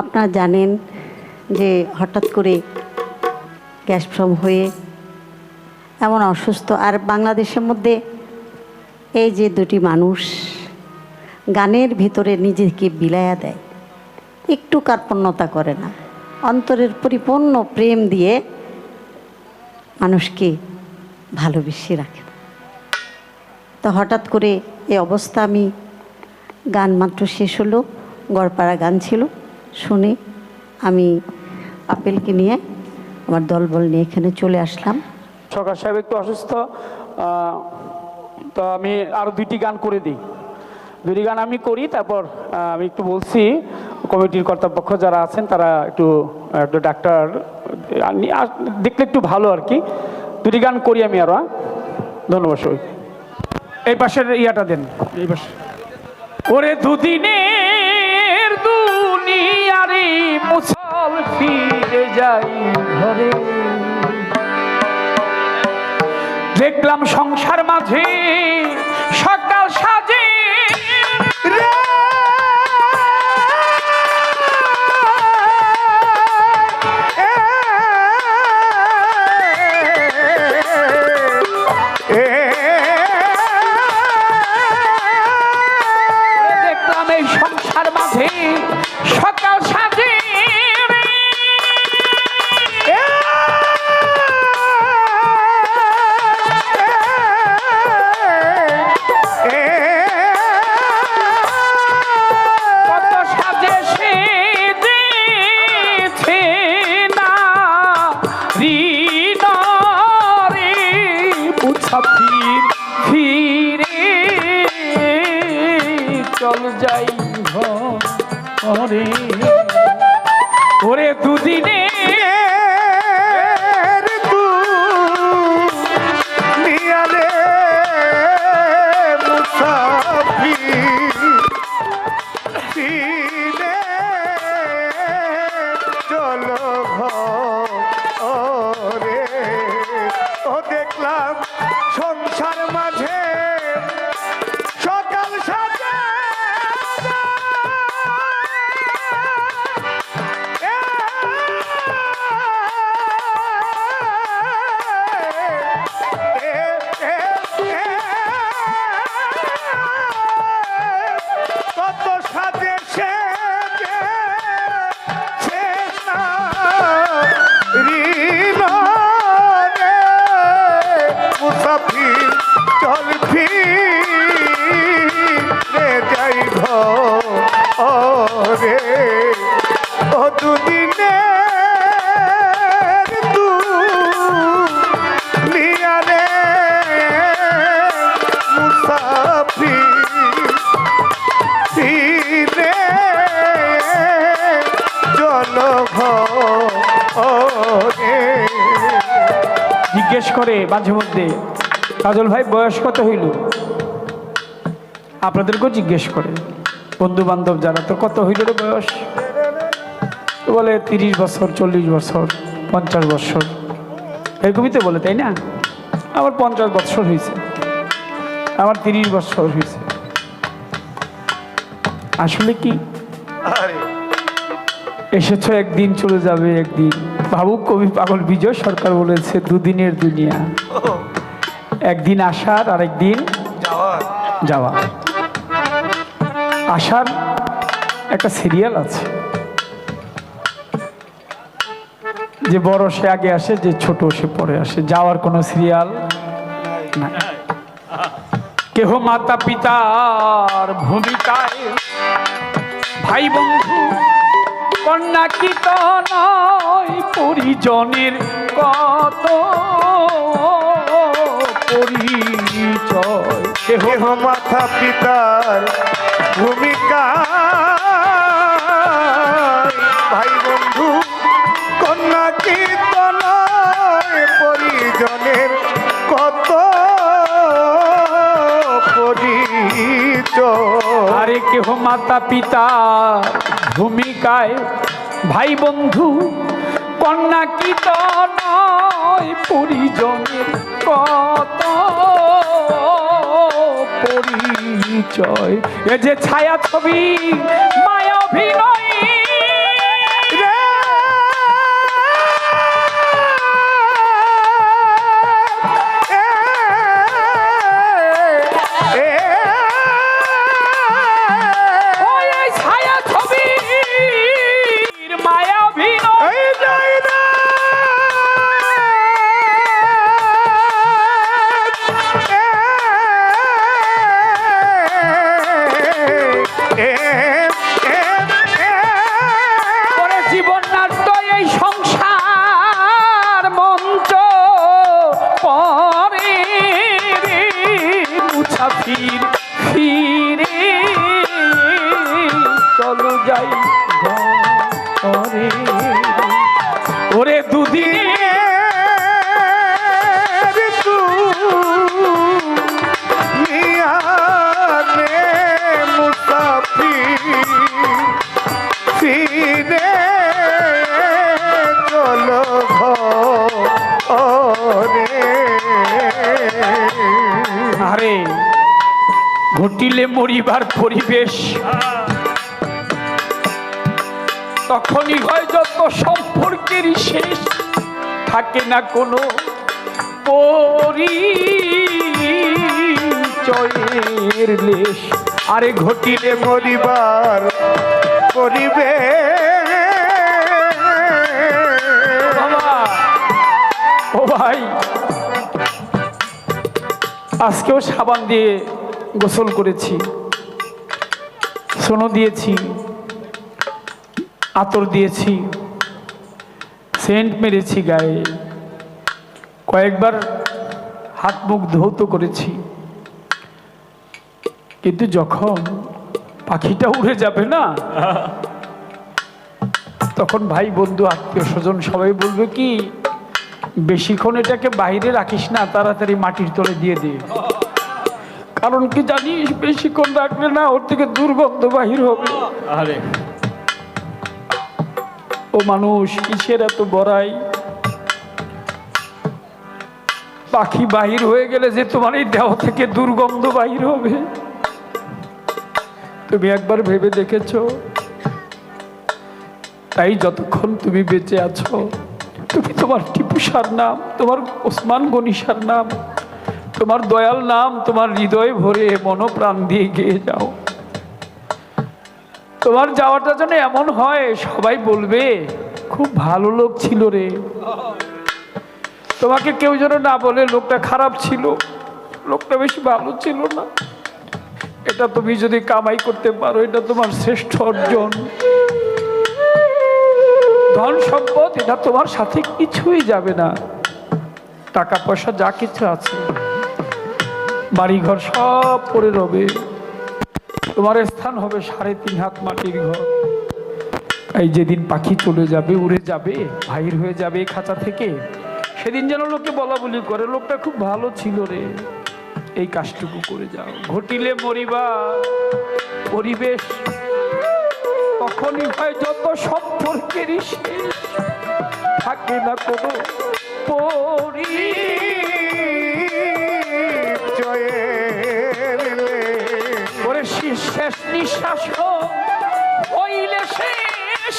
আপনারা জানেন যে হঠাৎ করে গ্যাস ফ্রম হয়ে এমন অসুস্থ। আর বাংলাদেশের মধ্যে এই যে দুটি মানুষ গানের ভিতরে নিজেকে বিলায়া দেয়, একটু কার্পণ্যতা করে না। অন্তরের পরিপূর্ণ প্রেম দিয়ে মানুষকে ভালোবেসে রাখে। তো হঠাৎ করে এই অবস্থা আমি গান মাত্র শেষ হলো, গড়পাড়া গান ছিল। শুনে আমি আপেলকে নিয়ে আমার দলবল নিয়ে এখানে চলে আসলাম। সরকার সাহেব একটু অসুস্থ তো আমি আরও দুইটি গান করে দিই। দুটি গান আমি করি, তারপর আমি একটু বলছি, কমিটির কর্তৃপক্ষ যারা আছেন তারা একটু একটু ডাক্তার দেখলে একটু ভালো আর কি। দুটি গান করি আমি হ্যাঁ? ধন্যবাদ এই পাশের ইয়াটা দেন, এই পাশে। ওরে দুদিনের যাই ঘরে দেখলাম সংসার মাঝে সকাল সাজে। দেখলাম এই সংসার মাঝে ঘরে ওরে দুদিনে করে মাঝে মধ্যে কাজল ভাই বয়স কত হইল? আপনাদেরকেও জিজ্ঞেস করে। বন্ধু বান্ধব যারা তো কত হইল রে বয়স? বলে তিরিশ বছর চল্লিশ বছর পঞ্চাশ বছর। এরকমই তো বলে তাই না? আমার পঞ্চাশ বছর হয়েছে আমার তিরিশ বছর হয়েছে আসলে কি? এসেছ একদিন চলে যাবে একদিন। ভাবুক কবি পাগল বিজয়, সরকার বলেছে দুদিনের দুনিয়া। একদিন আসার আর একদিন যাওয়া আসার একটা সিরিয়াল আছে। যে বড় সে আগে আসে, যে ছোট সে পরে আসে। যাওয়ার কোনো সিরিয়াল কেহ মাতা পিতার ভূমিকায় ভাই বন্ধু কন্যা কি নয় পরিজনের কত? পরিচয়। দেহ মাথা পিতার ভূমিকা? ভাই বন্ধু কন্যা কীর্তন পরিজনের কত? পরিচয়। আরে কেহ মাতা পিতা ভূমিকায় ভাই বন্ধু কন্যা কি নয় পরিজনের কত পরিচয়। এ যে ছায়া ছবি মায়া ঘটিলে মরিবার পরিবেশ। তখনই হয় যত সম্পর্কেরই শেষ, থাকে না কোনো পরিচয়ের লেশ। আরে ঘটিলে মরিবার বাবা, ও ভাই, আজকেও সাবান দিয়ে গোসল করেছি, সোনো দিয়েছি, আতর দিয়েছি, সেন্ট মেরেছি গায়ে। কয়েকবার হাত মুখ ধৌত করেছি। কিন্তু যখন পাখিটা উড়ে যাবে না, তখন ভাই, বন্ধু, আত্মীয় স্বজন সবাই বলবে কি, বেশিক্ষণ এটাকে বাইরে রাখিস না, তাড়াতাড়ি মাটির তলে দিয়ে দে। কারণ কি জানিস বেশিক্ষণ রাখলে না ওর থেকে দুর্গন্ধ বাহির হবে। আরে ও মানুষ কিসের এত বড়াই? পাখি বাহির হয়ে গেলে যে তোমার এই দেহ থেকে দুর্গন্ধ বাহির হবে। তুমি একবার ভেবে দেখেছ? তাই যতক্ষণ তুমি বেঁচে আছো তুমি তোমার টিপুসার নাম তোমার ওসমান গনিসার নাম তোমার দয়াল নাম তোমার হৃদয় ভরে মনোপ্রাণ দিয়ে গিয়ে যাও। তোমার যাওয়াটা যেন এমন হয়, সবাই বলবে, খুব ভালো লোক ছিল রে। তোমাকে কেউ যেন না বলে, লোকটা খারাপ ছিল, লোকটা বেশি ভালো ছিল না। এটা তুমি যদি কামাই করতে পারো, এটা তোমার শ্রেষ্ঠ অর্জন। ধন সম্পদ, এটা তোমার সাথে কিছুই যাবে না। টাকা পয়সা যা কিছু আছে। বাড়িঘর সব পড়ে রবে। তোমার স্থান হবে সাড়ে তিন হাত মাটির ঘর। এই যেদিন পাখি চলে যাবে, উড়ে যাবে বাহির হয়ে যাবে খাঁচা থেকে, সেদিন যেন লোকে বলা বলি করে, লোকটা খুব ভালো ছিল রে। এই কাজটুকু করে যাও। ঘটিলে মরিবা, পরিবেশ তখনই হয় যত সম্পর্কেরই থাকে না কোনো পরি শেষ নিঃশ্বাস হইলে শেষ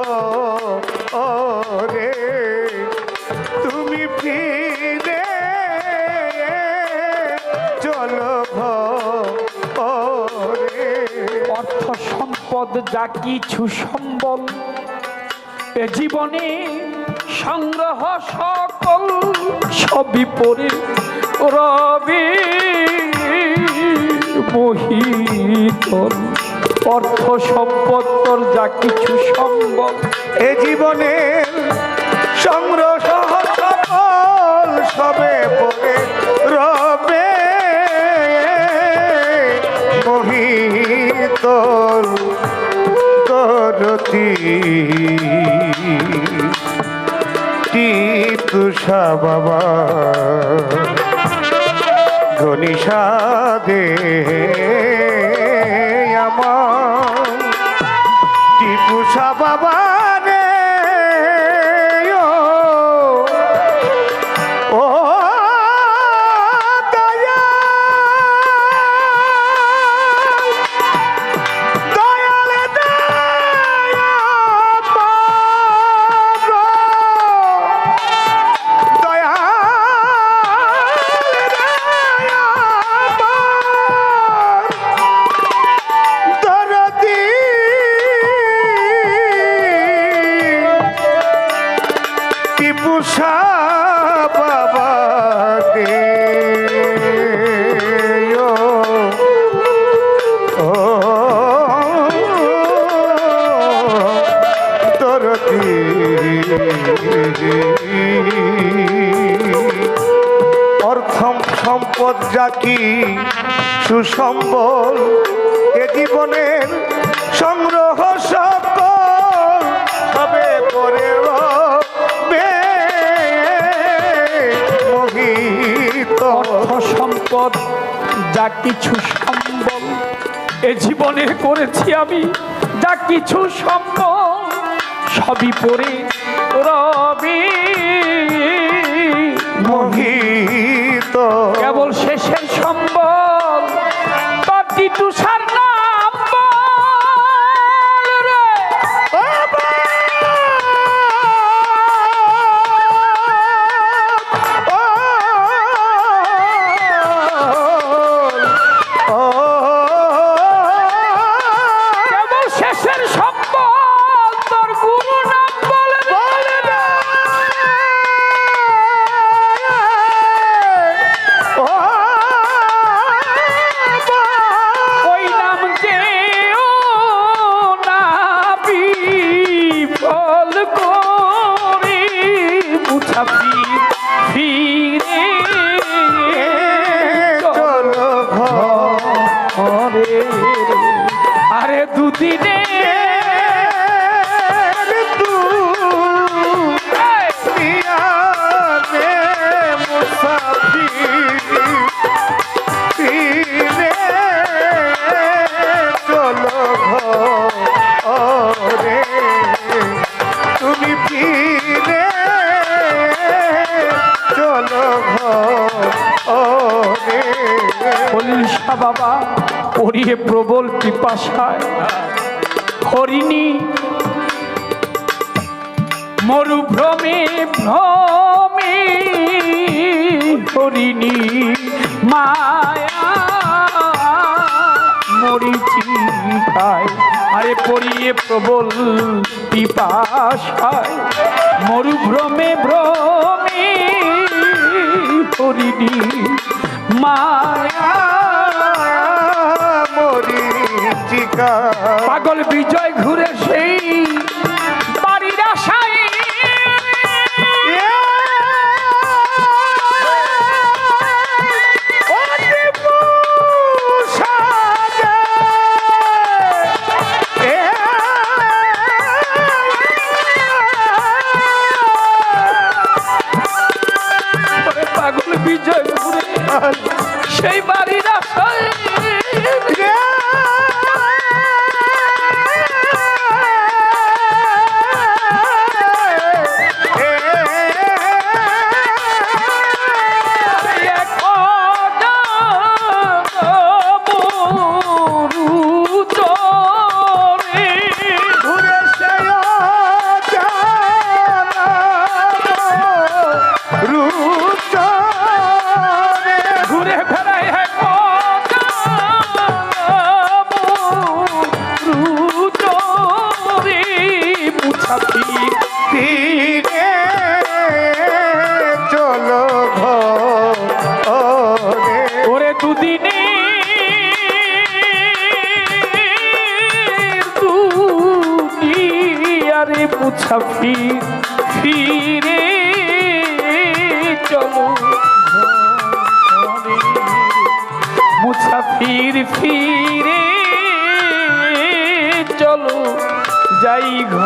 চলো ঘরে তুমি ফিরে চলো ঘরে অর্থ সম্পদ যা কিছু সম্বল, এ জীবনে সংগ্রহ সকল সবই পরে রবি মহিতল অর্থ সম্পদ, তোর যা কিছু সম্বল এ জীবনের সংগ্রহ সবে পরে রবে। মোহিতল করতি তুষা বাবা। ঘনিষা দে টিপুষা বাবা কি সুসম্বল এ জীবনের সংগ্রহ সকল করে রবে। মোহিত। সম্পদ যা কিছু সম্বল এ জীবনে করেছি আমি যা কিছু সম্বল সবই পরে রবি। মোহিত। শেষে পিপাসায় হরিণী, মরুভ্রমে ভ্রমে হরিণী মায়া মরিচি খায় আরে পড়িয়ে প্রবল পিপাসায়। মরুভ্রমে ভ্রমে হরিণী মায়া পাগল বিজয় ঘুরে সেই মুছাফি ফিরে চলো মুছাফির ফিরে চলো যাই ঘর।